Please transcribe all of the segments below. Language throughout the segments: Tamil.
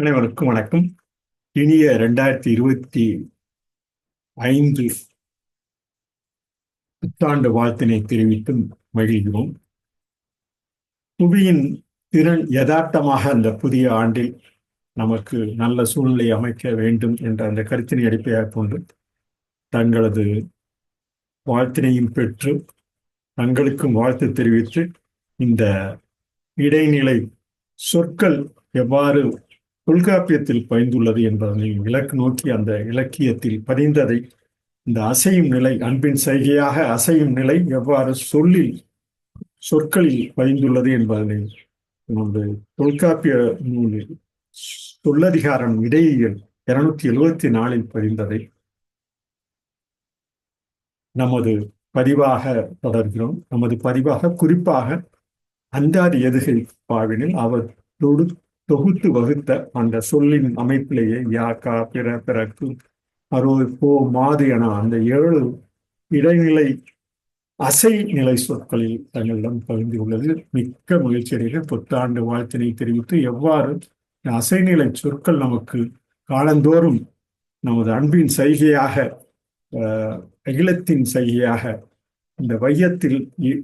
அனைவருக்கும் வணக்கம். இனிய ரெண்டாயிரத்தி இருபத்தி ஐந்து புத்தாண்டு வாழ்த்தினை தெரிவித்து மகிழ்கிறோம். புவியின் திறன் யதார்த்தமாக அந்த புதிய ஆண்டில் நமக்கு நல்ல சூழ்நிலை அமைக்க வேண்டும் என்ற அந்த கருத்தினை அடிப்படையாக கொண்டு தங்களது வாழ்த்தினையும் பெற்று தங்களுக்கும் வாழ்த்து தெரிவித்து இந்த இடைநிலை சொற்கள் எவ்வாறு தொல்காப்பியத்தில் பயந்துள்ளது என்பதனை இலக்கு நோக்கி அந்த இலக்கியத்தில் பதிந்ததை இந்த அசையும் நிலை அன்பின் செய்கையாக அசையும் நிலை எவ்வாறு சொல்லில் சொற்களில் பதிந்துள்ளது என்பதனை நமது தொல்காப்பிய நூலில் சொல்லதிகாரம் இடையியல் இருநூத்தி எழுபத்தி நாலில் பதிந்ததை நமது பதிவாக தொடர்கிறோம். நமது பதிவாக குறிப்பாக அந்தாதி எதுகை பாவினில் அவர் தொடு தொகுத்து வகுத்த அந்த சொல்லின் அமைப்பிலேயே யாக்கா பிற பிறக்கு அரோ போ மாது என அந்த ஏழு இடைநிலை அசை நிலை சொற்களில் தங்களிடம் பகிர்ந்துள்ளது மிக்க மகிழ்ச்சியடைக புத்தாண்டு வாழ்த்தினை தெரிவித்து எவ்வாறு அசைநிலை சொற்கள் நமக்கு காலந்தோறும் நமது அன்பின் செய்கையாக அகிலத்தின் செய்கையாக இந்த வையத்தில்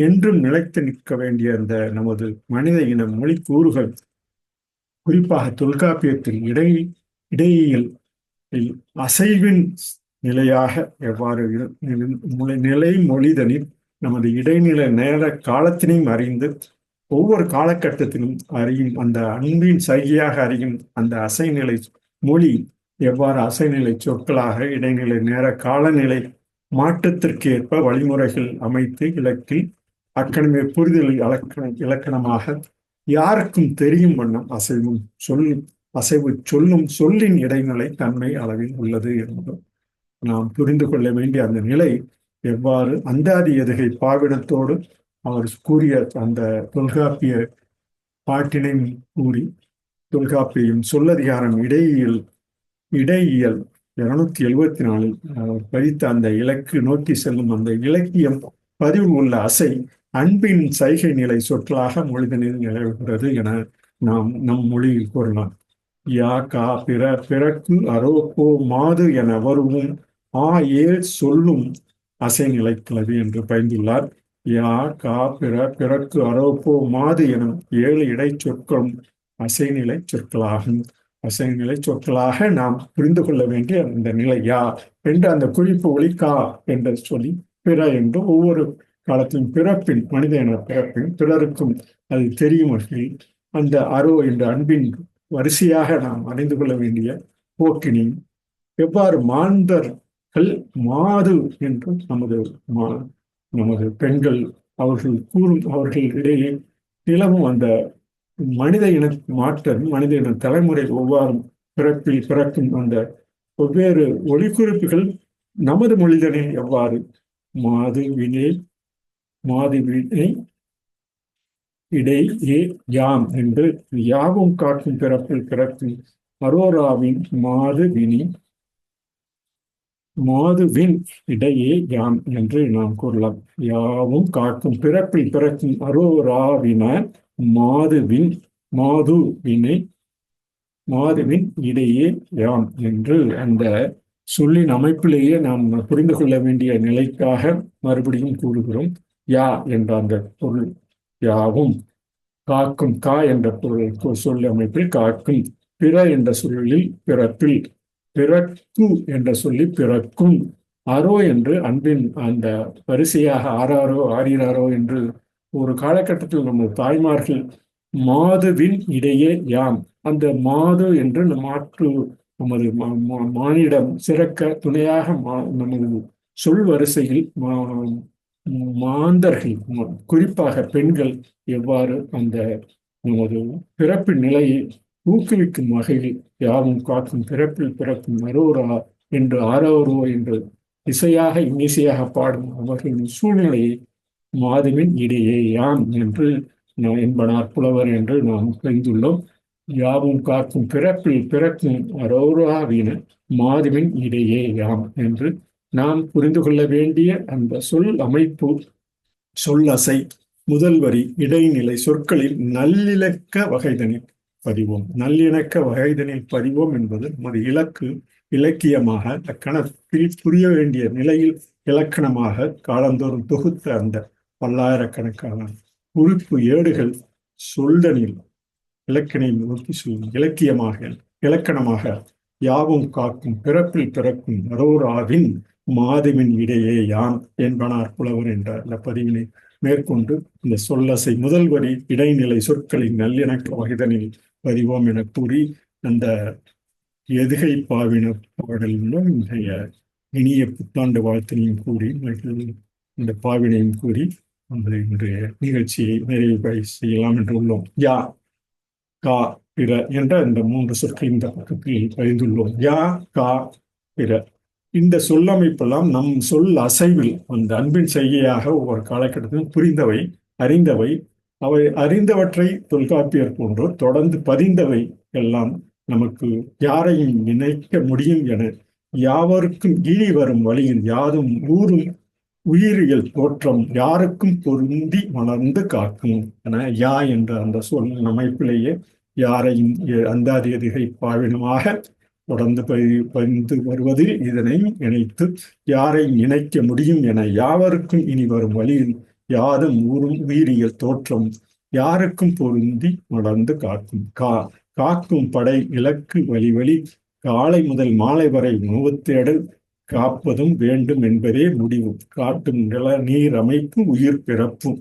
என்றும் நிலைத்து நிற்க வேண்டிய அந்த நமது மனித இன மொழி கூறுகள் குறிப்பாக தொல்காப்பியத்தில் இடை இடையில் அசைவின் நிலையாக எவ்வாறு நிலை மொழிதனில் நமது இடைநிலை நேர காலத்தினையும் அறிந்து ஒவ்வொரு காலகட்டத்திலும் அறியும் அந்த அன்பின் சைகையாக அறியும் அந்த அசைநிலை மொழி எவ்வாறு அசைநிலை சொற்களாக இடைநிலை நேர காலநிலை மாற்றத்திற்கு ஏற்ப வழிமுறைகள் அமைத்து இலக்கில் அக்கடமை புரிதல் இலக்கண இலக்கணமாக யாருக்கும் தெரியும் வண்ணம் அசைவும் சொல்லும் அசைவு சொல்லும் சொல்லின் இடைநிலை தன்மை அளவில் உள்ளது என்பது. நாம் புரிந்து கொள்ள வேண்டிய அந்த நிலை எவ்வாறு அந்தாதி எதுகை பாவிடத்தோடு அவர் கூறிய அந்த தொல்காப்பிய பாட்டினை கூறி தொல்காப்பியம் சொல்லதிகாரம் இடையியல் இடையியல் இருநூத்தி எழுபத்தி நாலில் அவர் பதித்த அந்த இலக்கு நோக்கி செல்லும் அந்த இலக்கியம் பதிவு உள்ள அசை அன்பின் சைகை நிலை சொற்களாக மொழிதனில் நிலவுகிறது என நாம் நம் மொழியில் கூறலாம். யா கா பிற பிறக்கு அரோப்போ மாது என வருவும் ஆ ஏ சொல்லும் அசை நிலைக்கிறது என்று பயந்துள்ளார் யா கா பிற பிறக்கு அரோப்போ மாது எனும் ஏழு இடை சொற்களும் அசைநிலை சொற்களாகும். அசைநிலை சொற்களாக நாம் புரிந்து கொள்ள வேண்டிய அந்த நிலை யா என்று அந்த குறிப்பு ஒளி கா என்று சொல்லி பிற என்று ஒவ்வொரு காலத்தின் பிறப்பின் மனித என பிறப்பின் பிறருக்கும் அது தெரியும் வகையில் அந்த அரோ என்ற அன்பின் வரிசையாக நாம் அறிந்து கொள்ள வேண்டிய போக்கினி எவ்வாறு மாந்தர்கள் மாது என்று நமது மா நமது பெண்கள் அவர்கள் கூறும் அவர்களிடையே நிலவும் அந்த மனித இன மாற்றம் மனித இன தலைமுறை ஒவ்வாறு பிறப்பில் பிறக்கும் அந்த வெவ்வேறு ஒளிக்குறிப்புகள் நமது மொழிதனை எவ்வாறு மாது வினை மாது வினை யாம் என்று யாவும் காக்கும் பிறப்பில் பிறக்கும் அரோராவின் மாதுவினி மாதுவின் இடையே யாம் என்று நாம் கூறலாம். யாவும் காக்கும் பிறப்பில் பிறக்கும் அரோராவின மாதுவின் மாது வினை மாதுவின் இடையே யாம் என்று அந்த சொல்லின் அமைப்பிலேயே நாம் புரிந்து கொள்ள வேண்டிய நிலைக்காக மறுபடியும் கூறுகிறோம். யா என்ற அந்த பொருள் யாவும் காக்கும் கா என்ற பொருள் சொல் அமைப்பில் காக்கும் பிற என்ற சொல்லில் பிறப்பில் பிறக்கு என்ற சொல்லி பிறக்கும். அரோ என்று அன்பின் அந்த வரிசையாக ஆறாரோ ஆறீராரோ என்று ஒரு காலகட்டத்தில் நம்ம தாய்மார்கள் மாதுவின் இடையே யாம். அந்த மாது என்று மாற்று நமது மானிடம் சிறக்க துணையாக நமது சொல் வரிசையில் மாந்தர்கள் குறிப்பாக பெண்கள் எவ்வாறு அந்த நமது பிறப்பின் நிலையை ஊக்குவிக்கும் வகையில் யாவும் காக்கும் பிறப்பில் பிறக்கும் அரோரா என்று ஆரோரோ என்று இசையாக இன்னிசையாக பாடும் அவர்களின் சூழ்நிலையை மாதவின் இடையே யாம் என்று என்பனார் புலவர் என்று நாம் தெரிந்துள்ளோம். யாவும் காக்கும் பிறப்பில் பிறக்கும் அரோராவின மாதவின் இடையே யாம் என்று நாம் புரிந்து கொள்ள வேண்டிய அந்த சொல் அமைப்பு சொல்லசை முதல் வரி இடைநிலை சொற்களில் நல்லிலக்க வகைதனில் பதிவோம். நல்லிணக்க வகைதனில் பதிவோம் என்பது நமது இலக்கு இலக்கியமாக கணக்கில் புரிய வேண்டிய நிலையில் இலக்கணமாக காலந்தோறும் தொகுத்த அந்த பல்லாயிரக்கணக்கான குறிப்பு ஏடுகள் சொல்தனில் இலக்கணையில் நோக்கி சொல்லும் இலக்கியமாக இலக்கணமாக யாவும் காக்கும் பிறப்பில் பிறக்கும் மரோராவின் மாதுவின் இடையே யான் என்பனார் புலவர் என்ற இந்த பதிவினை மேற்கொண்டு இந்த சொல்லசை முதல் வரி இடைநிலை சொற்களின் நல்லிணக்க வகைதனில் பதிவோம் என கூறி அந்த எதுகை பாவின பாடலிலும் இன்றைய இனிய புத்தாண்டு வாழ்த்தினையும் கூறி இந்த பாவினையும் கூறி அந்த இன்றைய நிகழ்ச்சியை நிறைவு செய்யலாம் என்று உள்ளோம். யா கா பிற என்ற இந்த மூன்று சொற்கள் இந்த பக்கத்தில் பதிந்துள்ளோம். யா கா பிற இந்த சொல்லமைப்பெல்லாம் நம் சொல் அசைவில் அந்த அன்பின் செய்கையாக ஒவ்வொரு காலகட்டத்திலும் புரிந்தவை அறிந்தவை. அவை அறிந்தவற்றை தொல்காப்பியர் போன்றோ தொடர்ந்து பதிந்தவை எல்லாம் நமக்கு யாரையும் நினைக்க முடியும் என யாவருக்கும் இனி வரும் வழியில் யாதும் ஊரும் உயிரியல் தோற்றம் யாருக்கும் பொருந்தி மலர்ந்து காக்கும் என யா என்ற அந்த சொல் அமைப்பிலேயே யாரையும் அந்தாதிகை பாவினமாக தொடர்ந்து பதிந்து வருவதில் இதனை இணைத்து யாரை இணைக்க முடியும் என யாவருக்கும் இனி வரும் வழியில் யாதும் ஊரும் உயிரியல் தோற்றம் யாருக்கும் பொருந்தி மலர்ந்து காக்கும். கா காக்கும் படை இலக்கு வழி வழி காலை முதல் மாலை வரை முகத்தேடு காப்பதும் வேண்டும் என்பதே முடிவு. காட்டும் நில நீர் அமைப்பு உயிர் பிறப்பும்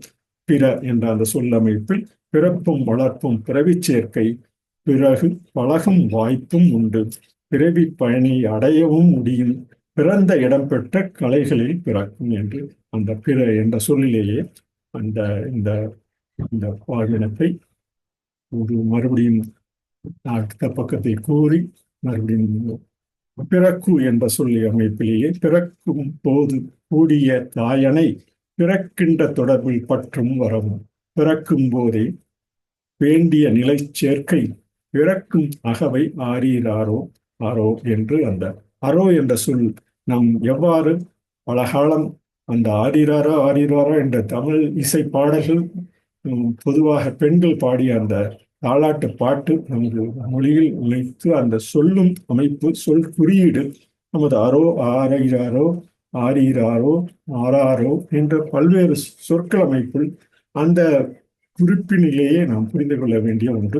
பிற என்ற அந்த சொல்லமைப்பில் பிறப்பும் வளர்ப்பும் பிறவி சேர்க்கை பிறகு பழகும் வாய்ப்பும் உண்டு. பிறவி பயனை அடையவும் முடியும். பிறந்த இடம்பெற்ற கலைகளில் பிறக்கும் என்று. அந்த பிற என்ற சொல்லிலேயே அந்த இந்த இந்த பாலினத்தை ஒரு மறுபடியும் அடுத்த பக்கத்தை கூறி மறுபடியும் பிறக்கு என்ற சொல்லி அமைப்பிலேயே பிறக்கும் போது கூடிய தாயனை பிறக்கின்ற தொடர்பில் பற்றும் வரவும். பிறக்கும் போதே வேண்டிய நிலை சேர்க்கை பிறக்கும் அகவை ஆறீராரோ? அரோ என்று அந்த அரோ என்ற சொல் நம் எவ்வாறு பலகாலம் அந்த ஆரிராரோ ஆரிராரோ என்ற தமிழ் இசை பாடல்கள் பொதுவாக பெண்கள் பாடிய அந்த தாளாட்டு பாட்டு நமது மொழியில் உழைத்து அந்த சொல்லும் அமைப்பு சொல் குறியீடு நமது அரோ ஆரைராரோ ஆரீராரோ ஆராரோ என்ற பல்வேறு சொற்கள் அமைப்பில் அந்த குறிப்பினிலேயே நாம் புரிந்து கொள்ள வேண்டிய ஒன்று.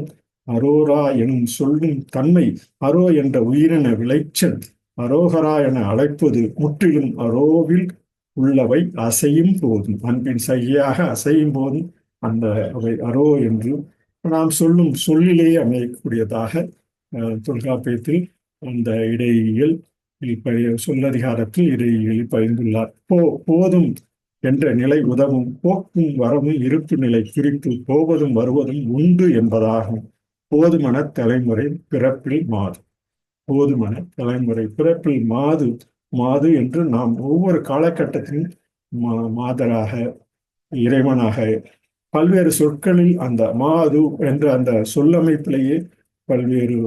அரோரா எனும் சொல்லும் தன்மை அரோ என்ற உயிரின விளைச்சல் அரோகரா என அழைப்பது முற்றிலும் அரோவில் உள்ளவை அசையும் போதும். அன்பின் சகியாக அசையும் போதும் அந்த அவை அரோ என்று நாம் சொல்லும் சொல்லிலேயே அமையக்கூடியதாக தொல்காப்பியத்தில் அந்த இடையியல் சொல்லதிகாரத்தில் இடையியலில் பகிர்ந்துள்ளார் போ போதும் என்ற நிலை உதவும் போக்கும் வரவும் இருப்பு நிலை குறித்து போவதும் வருவதும் உண்டு என்பதாகும். போதுமன தலைமுறை பிறப்பில் மாது. போதுமன தலைமுறை பிறப்பில் மாது மாது என்று நாம் ஒவ்வொரு காலகட்டத்திலும் மா மாதராக இறைவனாக பல்வேறு சொற்களில் அந்த மாது என்ற அந்த சொல்லமைப்பிலேயே பல்வேறு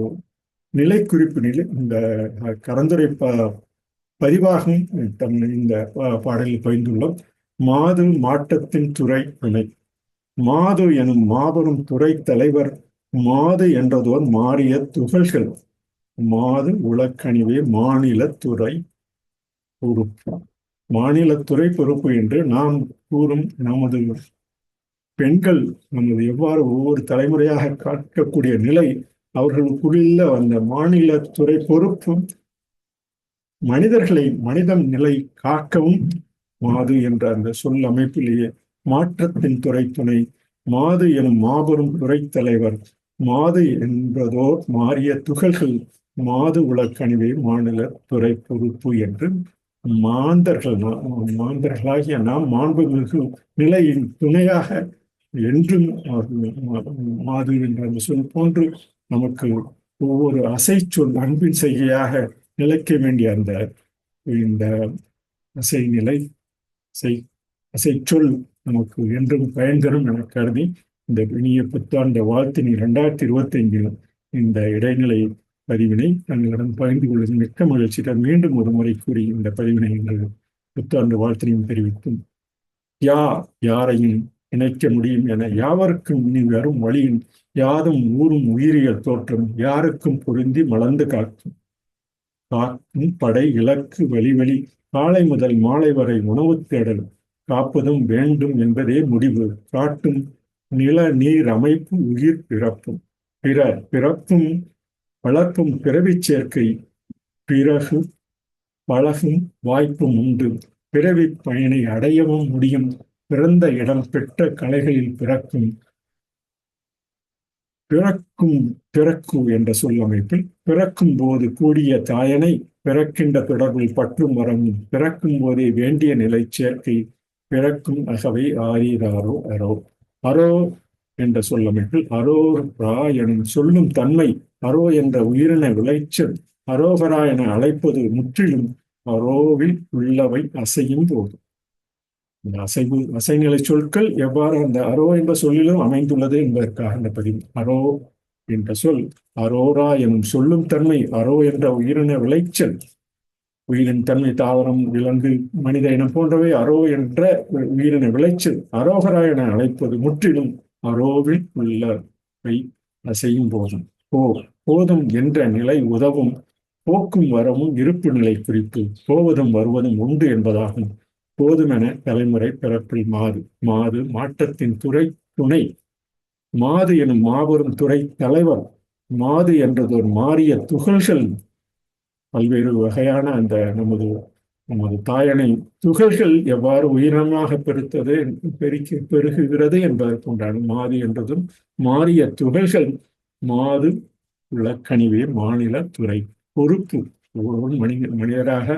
நிலை குறிப்பினில் இந்த கரந்துரை ப பதிவாகும் தம் இந்த பாடலில் பகிர்ந்துள்ளோம் மாது மாட்டத்தின் துறை துணை மாது எனும் மாபெரும் துறை தலைவர் மாது என்றதோர் மாறிய துகள்கள். மாது உலக்கணிவே மாநிலத்துறை பொறுப்பு. மாநிலத்துறை பொறுப்பு என்று நாம் கூறும் நமது பெண்கள் நமது எவ்வாறு ஒவ்வொரு தலைமுறையாக காட்டக்கூடிய நிலை அவர்களுக்குள்ள அந்த மாநிலத்துறை பொறுப்பும் மனிதர்களை மனிதன் நிலை காக்கவும் மாது என்ற அந்த சொல் அமைப்பிலேயே மாற்றத்தின் துறை துணை. மாது எனும் மாபெரும் துறை தலைவர் மாது என்பதோ மாறிய துகள்கள் மாது உலக்கணிவை மாநில துறை பொறுப்பு என்று மாந்தர்கள் மாந்தர்களாகிய நாம் மாண்புமிகு நிலையின் துணையாக என்றும் மாது என்ற அந்த சொல் போன்று நமக்கு ஒவ்வொரு அசை சொல் அன்பின் செய்கையாக நிலைக்க வேண்டிய அந்த இந்த அசை நிலை செய் அசை சொல் நமக்கு என்றும் பயன்தரும் என கருதி இந்த இனிய புத்தாண்டு வாழ்த்தினி இரண்டாயிரத்தி இருபத்தி ஐந்தில் இந்த இடைநிலை பதிவினை தங்களிடம் பகிர்ந்து கொள்வது மிக்க மகிழ்ச்சியுடன் மீண்டும் ஒரு முறை கூறி இந்த பதிவினை எங்கள் புத்தாண்டு வாழ்த்தினையும் தெரிவித்தும். யா யாரையும் இணைக்க முடியும் என யாவருக்கும் இனி வரும் வழியின் யாதும் ஊரும் உயிரியல் தோற்றம் யாருக்கும் பொருந்தி மலர்ந்து காக்கும். காக்கும் படை இலக்கு வழிவழி காலை முதல் மாலை வரை உணவு தேடல். காப்பதும் வேண்டும் என்பதே முடிவு. காட்டும் நில நீர் அமைப்பு உயிர் பிறப்பும். பிறர் பிறப்பும் வளர்ப்பும் பிறவி சேர்க்கை. பிறகு பழகும் வாய்ப்பும் உண்டு. பிறவி பயனை அடையவும் முடியும். பிறந்த இடம் பெற்ற கலைகளில் பிறக்கும். பிறக்கும் பிறக்கு என்ற சொல்லமைப்பில் பிறக்கும் போது கூடிய தாயனை பிறக்கின்ற தொடர்பில் பற்றும் வரவும் பிறக்கும் போதே வேண்டிய நிலை சேர்க்கை. பிறக்கும் அகவை ஆரீராரோ அரோ அரோ என்ற சொல்லமைப்பில் அரோரா எனும் சொல்லும் தன்மை அரோ என்ற உயிரின விளைச்சல் அரோகரா என அழைப்பது முற்றிலும் அரோவில் உள்ளவை அசையும் போது. இந்த அசைவு அசைநிலை சொற்கள் எவ்வாறு அந்த அரோ என்ற சொல்லிலும் அமைந்துள்ளது என்பதற்காக இந்த பதிவு. அரோ என்ற சொல் அரோரா எனும் சொல்லும் தன்மை அரோ என்ற உயிரின விளைச்சல் உயிரின் தன்மை தாவரம் விலங்கு மனித இனம் போன்றவை அரோ என்ற உயிரின விளைச்சல் அரோகரா என அழைப்பது முற்றிலும் அரோவில் உள்ளவை அசையும் போதும். ஓ போதும் என்ற நிலை உதவும் போக்கும் வரவும் இருப்பு நிலை குறிப்பு. போவதும் வருவதும் உண்டு என்பதாகும். போதுமென தலைமுறை பிறப்பில் மாது மாது மாற்றத்தின் துறை துணை. மாது எனும் மாபெரும் துறை தலைவர் மாது என்றது மாறிய துகள்கள் பல்வேறு வகையான அந்த நமது நமது தாயனை துகள்கள் எவ்வாறு உயிரினமாக பெருத்தது பெருக்கி பெருகுகிறது என்பதற்குண்டான மாது என்றதும் மாறிய துகள்கள் மாது உலக்கணிவே மாநில துறை பொறுப்பு. ஒவ்வொரு மனித மனிதராக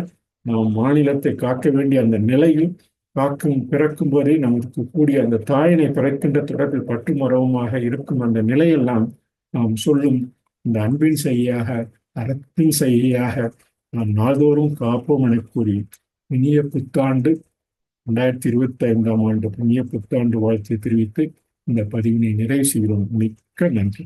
நாம் மாநிலத்தை காக்க வேண்டிய அந்த நிலையில் காக்கும் பிறக்கும் போதே நமக்கு கூடிய அந்த தாயினை பிறக்கின்ற தொடர்பில் பற்றுமரவுமாக இருக்கும் அந்த நிலையெல்லாம் நாம் சொல்லும் இந்த அன்பின் செய்யாக அறத்தின் செய்தியாக நாம் நாள்தோறும் காப்போம் என கூறி இனிய புத்தாண்டு ரெண்டாயிரத்தி இருபத்தி ஐந்தாம் ஆண்டு இனிய புத்தாண்டு வாழ்த்தை தெரிவித்து இந்த பதிவினை நிறைவு செய்கிறோம். மிக்க நன்றி.